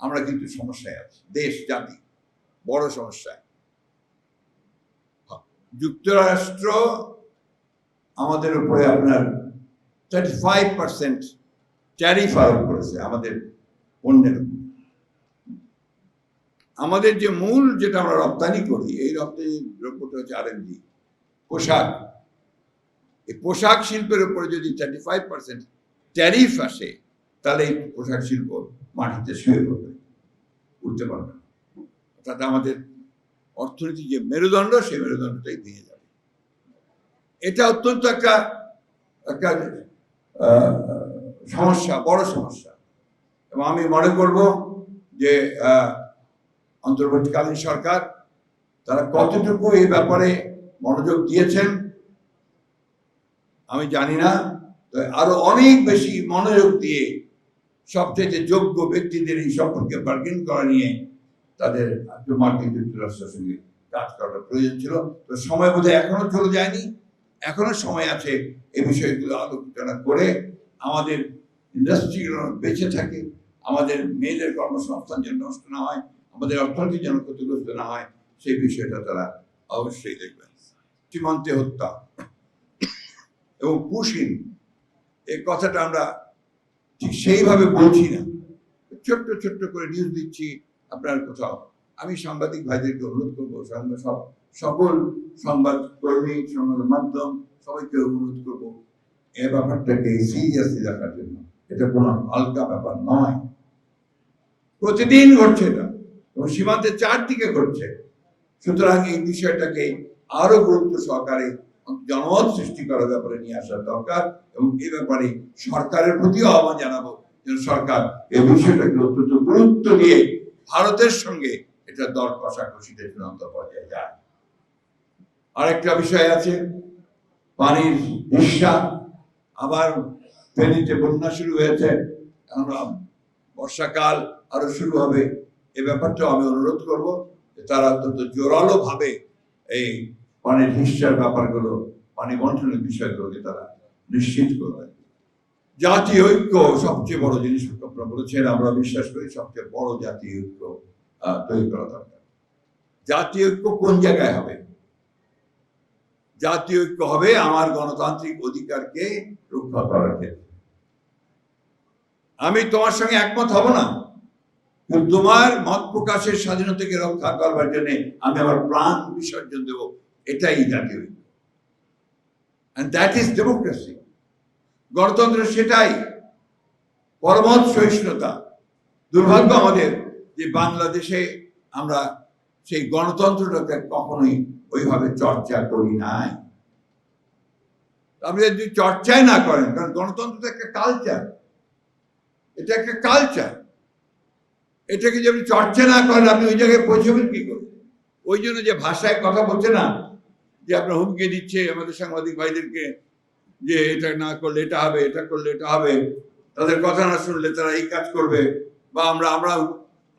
আমরা কিন্তু সমস্যায় আছি। দেশ, জাতি, বড় সমস্যায়। যুক্তরাষ্ট্র আমাদের উপরে আপনার থার্টি ফাইভ পার্সেন্ট ট্যারিফ আরোপ করেছে আমাদের পণ্যের। আমাদের যে মূল যেটা আমরা রপ্তানি করি, এই রপ্তানি দ্রব্যটা হচ্ছে আরএমজি পোশাক। এই পোশাক শিল্পের উপরে যদি থার্টি ফাইভ পার্সেন্ট ট্যারিফ আসে তাহলে এই পোশাক শিল্প মাটিতে শুয়ে পড়বে, উঠতে পারবে না। অর্থাৎ আমাদের অর্থনীতি যে মেরুদণ্ড, সেই মেরুদণ্ডটাই ভেঙে যাবে। এটা অত্যন্ত একটা একটা সমস্যা, বড় সমস্যা। এবং আমি মনে করব যে অন্তর্বর্তীকালীন সরকার তারা কতটুকু এই ব্যাপারে মনোযোগ দিয়েছেন, আমি জানি না। আরও অনেক বেশি মনোযোগ দিয়ে সবচেয়ে যোগ্য ব্যক্তিদের এই সম্পর্কে বার্গেন করা নিয়ে তাদের মার্কিন যুক্তরাষ্ট্রের সঙ্গে কাজ করার প্রয়োজন ছিল। তো সময় বোধহয় এখনও চলে যায়নি। এখনও সময় আছে এই বিষয়গুলো আলোচনা করে আমাদের ইন্ডাস্ট্রিগুলো বেঁচে থাকে, আমাদের মেয়েদের কর্মসংস্থান যেন নষ্ট না হয়, আমাদের অর্থনীতি যেন ক্ষতিগ্রস্ত না হয়, সেই বিষয়টা তারা অবশ্যই দেখবেন। সীমান্তে হত্যা এবং পুশিন এই কথাটা আমরা ঠিক সেইভাবে বলছি না। ছোট্ট ছোট্ট করে নিউজ দিচ্ছি আপনার কোথাও। আমি সাংবাদিক ভাইদেরকে অনুরোধ করব সব, সকল সংবাদ কর্মী, সংবাদ মাধ্যম, সবাইকে অনুরোধ করব, এ ব্যাপারটাকে সিরিয়াসলি দেখার জন্য। এটা কোনো হালকা ব্যাপার নয়। প্রতিদিন ঘটছে এটা, এবং সীমান্তের চারদিকে ঘটছে। সুতরাং এই বিষয়টাকে আরও গুরুত্ব সহকারে জনমত সৃষ্টি করার ব্যাপারে নিয়ে আসার দরকার এবং এ ব্যাপারে সরকারের প্রতিও আহ্বান জানাব যেন সরকার এই বিষয়টাকে অত্যন্ত গুরুত্ব দিয়ে ভারতের সঙ্গে এটা দর কষাকষিতে চূড়ান্ত পর্যায়ে যায়। আরেকটা বিষয় আছে, পানির হিস্সা আবার ফেনীতে বন্যা শুরু হয়েছে বর্ষাকাল আরও শুরু হবে। এ ব্যাপারটাও আমি অনুরোধ করব তারা অত্যন্ত জোরালো ভাবে এই পানির হিস্সার ব্যাপারগুলো, পানি বন্টনের বিষয়গুলোকে তারা নিশ্চিত করবে। জাতীয় ঐক্য সবচেয়ে বড় জিনিস আপনারা বলেছেন, আমরা বিশ্বাস করি সবচেয়ে বড় জাতীয় ঐক্য তৈরি করা দরকার। জাতীয় ঐক্য কোন জায়গায় হবে? জাতীয় ঐক্য হবে আমার গণতান্ত্রিক অধিকারকে রক্ষা করার ক্ষেত্রে। আমি তোমার সঙ্গে একমত হব না তোমার মত প্রকাশের স্বাধীনতাকে রক্ষা করবার জন্য আমি আমার প্রাণ বিসর্জন দেব এটাই জাতীয় and that is democracy. গণতন্ত্র সেটাই পরমত সহিষ্ণুতা। দুর্ভাগ্য আমাদের যে বাংলাদেশে আমরা সেই গণতন্ত্রটাকে কখনোই ওইভাবে চর্চা করি নাই। আপনি যদি চর্চাই না করেন, কারণ গণতন্ত্র একটা কালচার এটা একটা কালচার এটাকে যদি চর্চা না করেন, আপনি ওই জায়গায় পৌঁছবেন কি করে? ওই জন্য যে ভাষায় কথা বলছে না যে আপনার হুমকি দিচ্ছে আমাদের সাংবাদিক ভাইদেরকে যে এটা না করলে এটা হবে, এটা করলে এটা হবে, তাদের কথা না শুনলে তারা এই কাজ করবে বা আমরা আমরা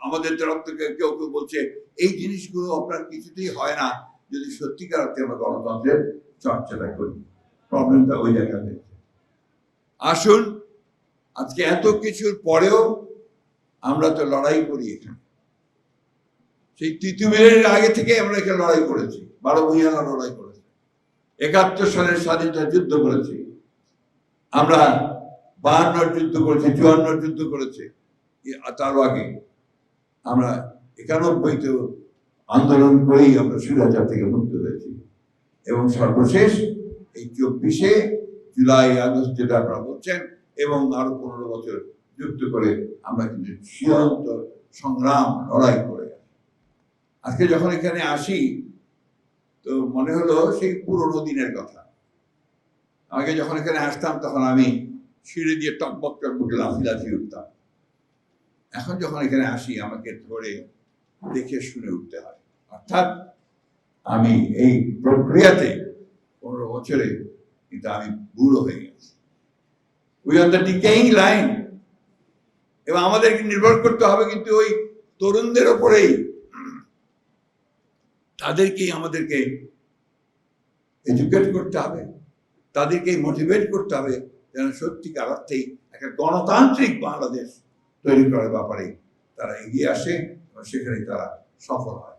আমাদের তরফ থেকে কেউ কেউ বলছে, এই জিনিসগুলো আপনার কিছুতেই হয় না। যদি সত্যিকার অর্থে আমরা গণতন্ত্রের চর্চাটা করি, প্রবলেমটা ওই জায়গাতে আসুন, আজকে এত কিছুর পরেও আমরা তো লড়াই করি এখানে। সেই তিতুমিরের আগে থেকে আমরা এখানে লড়াই করেছি, বারো ভূঁইয়ারা লড়াই করেছি, একাত্তর সালের স্বাধীনতা যুদ্ধ করেছি, আমরা বাহান্নর যুদ্ধ করেছি, চুয়ান্নর যুদ্ধ করেছে তারও আগে আমরা একানব্বইতে আন্দোলন করেই আমরা স্বৈরাচার থেকে মুক্ত হয়েছি এবং সর্বশেষ এই চব্বিশে জুলাই, আগস্ট যেটা আপনারা বলছেন, এবং আরও পনেরো বছর যুক্ত করে আমরা কিন্তু সংগ্রাম, লড়াই করে। আজকে যখন এখানে আসি, তো মনে হলো সেই পুরোনো দিনের কথা। আগে যখন এখানে আসতাম, তখন আমি সিঁড়ি দিয়ে টকবক টকবক লাফি লাফি উঠতাম। এখন যখন এখানে আসি, আমাকে ধরে দেখে শুনে উঠতে হয়। অর্থাৎ আমি এই প্রক্রিয়াতে পনেরো বছরে কিন্তু আমি বুড়ো হয়ে গেছি। We are the decaying line এবং আমাদেরকে নির্ভর করতে হবে কিন্তু ওই তরুণদের ওপরেই তাদেরকেই আমাদেরকে এডুকেট করতে হবে, তাদেরকেই মোটিভেট করতে হবে যেন সত্যিকার অর্থেই একটা গণতান্ত্রিক বাংলাদেশ তৈরি করার ব্যাপারে তারা এগিয়ে আসে এবং সেখানে তারা সফল হয়।